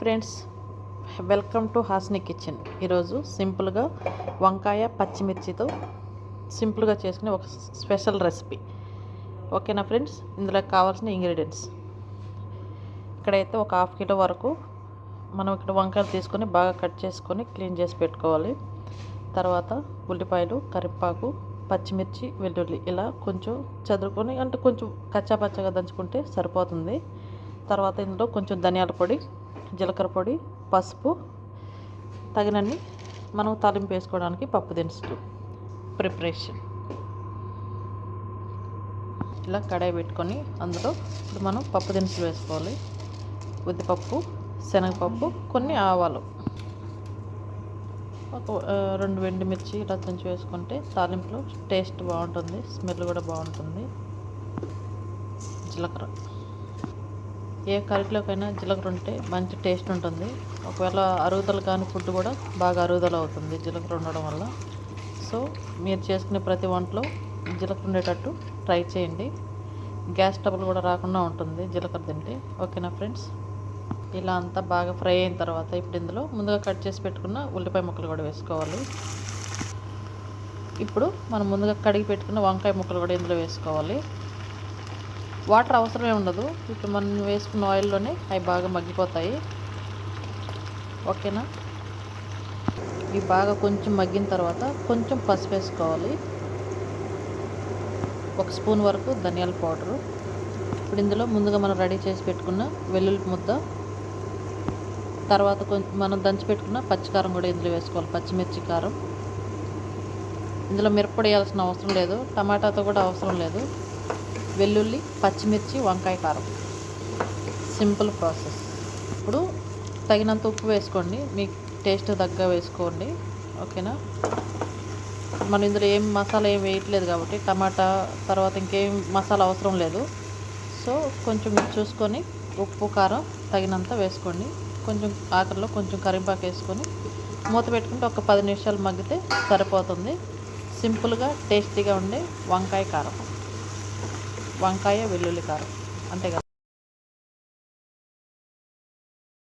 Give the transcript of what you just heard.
Friends welcome to Hasni kitchen ఈరోజు సింపుల్గా వంకాయ పచ్చిమిర్చితో సింపుల్గా చేసుకునే ఒక స్పెషల్ రెసిపీ. ఓకేనా ఫ్రెండ్స్ ఇందులో కావాల్సిన ఇంగ్రీడియంట్స్ ఇక్కడైతే ఒక హాఫ్ కిలో వరకు మనం ఇక్కడ వంకాయలు తీసుకొని బాగా కట్ చేసుకొని క్లీన్ చేసి పెట్టుకోవాలి. తర్వాత ఉల్లిపాయలు కరివేపాకు పచ్చిమిర్చి వెల్లుల్లి ఇలా కొంచెం చదువుకొని అంటే కొంచెం కచ్చాపచ్చగా దంచుకుంటే సరిపోతుంది. తర్వాత ఇందులో కొంచెం ధనియాల పొడి జీలకర్ర పొడి పసుపు తగినన్ని మనం తాలింపు వేసుకోవడానికి పప్పు దినుసులు. ప్రిపరేషన్. ఇలా కడాయి పెట్టుకొని అందులో ఇప్పుడు మనం పప్పు దినుసులు వేసుకోవాలి. ఉద్దిపప్పు శనగపప్పు కొన్ని ఆవాలు. ఒక రెండు ఎండుమిర్చి ఇలా తుంచి వేసుకుంటే తాలింపులో టేస్ట్ బాగుంటుంది స్మెల్ కూడా బాగుంటుంది. జీలకర్ర. ఏ కర్రీలోకైనా జీలకర్ర ఉంటే మంచి టేస్ట్ ఉంటుంది. ఒకవేళ అరుగుదల కాని ఫుడ్ కూడా బాగా అరుగుదల అవుతుంది జీలకర్ర ఉండడం వల్ల. సో మీరు చేసుకునే ప్రతి వంటలో జీలకర్ర ఉండేటట్టు ట్రై చేయండి. గ్యాస్ ట్రబుల్ కూడా రాకుండా ఉంటుంది జీలకర్ర తింటే. ఓకేనా ఫ్రెండ్స్? ఇలా అంతా బాగా ఫ్రై అయిన తర్వాత ఇప్పుడు ఇందులో ముందుగా కట్ చేసి పెట్టుకున్న ఉల్లిపాయ ముక్కలు కూడా వేసుకోవాలి. ఇప్పుడు మనం ముందుగా కడిగి పెట్టుకున్న వంకాయ ముక్కలు కూడా ఇందులో వేసుకోవాలి. వాటర్ అవసరమే ఉండదు. ఇప్పుడు మనం వేసుకున్న ఆయిల్లోనే అవి బాగా మగ్గిపోతాయి. ఓకేనా? ఇవి బాగా కొంచెం మగ్గిన తర్వాత కొంచెం పసుపు వేసుకోవాలి. ఒక స్పూన్ వరకు ధనియాల పౌడరు. ఇప్పుడు ఇందులో ముందుగా మనం రెడీ చేసి పెట్టుకున్న వెల్లుల్లి ముద్ద. తర్వాత కొంచెం మనం దంచి పెట్టుకున్న పచ్చికారం కూడా ఇందులో వేసుకోవాలి. పచ్చిమిర్చి కారం. ఇందులో మిరప్పొడి వేయాల్సిన అవసరం లేదు. టమాటాతో కూడా అవసరం లేదు. వెల్లుల్లి పచ్చిమిర్చి వంకాయ కారం. Simple process. ఇప్పుడు తగినంత ఉప్పు వేసుకోండి. మీకు టేస్ట్ తగ్గ వేసుకోండి. ఓకేనా? మనం ఇందులో ఏం మసాలా ఏం వేయట్లేదు కాబట్టి టమాటా తర్వాత ఇంకేం మసాలా అవసరం లేదు. సో కొంచెం మీరు చూసుకొని ఉప్పు కారం తగినంత వేసుకోండి. కొంచెం ఆఖరిలో కొంచెం కరివేపాకు వేసుకొని మూత పెట్టుకుంటే ఒక పది నిమిషాలు మగ్గితే సరిపోతుంది. సింపుల్గా టేస్టీగా ఉండే వంకాయ కారం. వంకాయ వెల్లుల్లి కారం. అంతే కదా?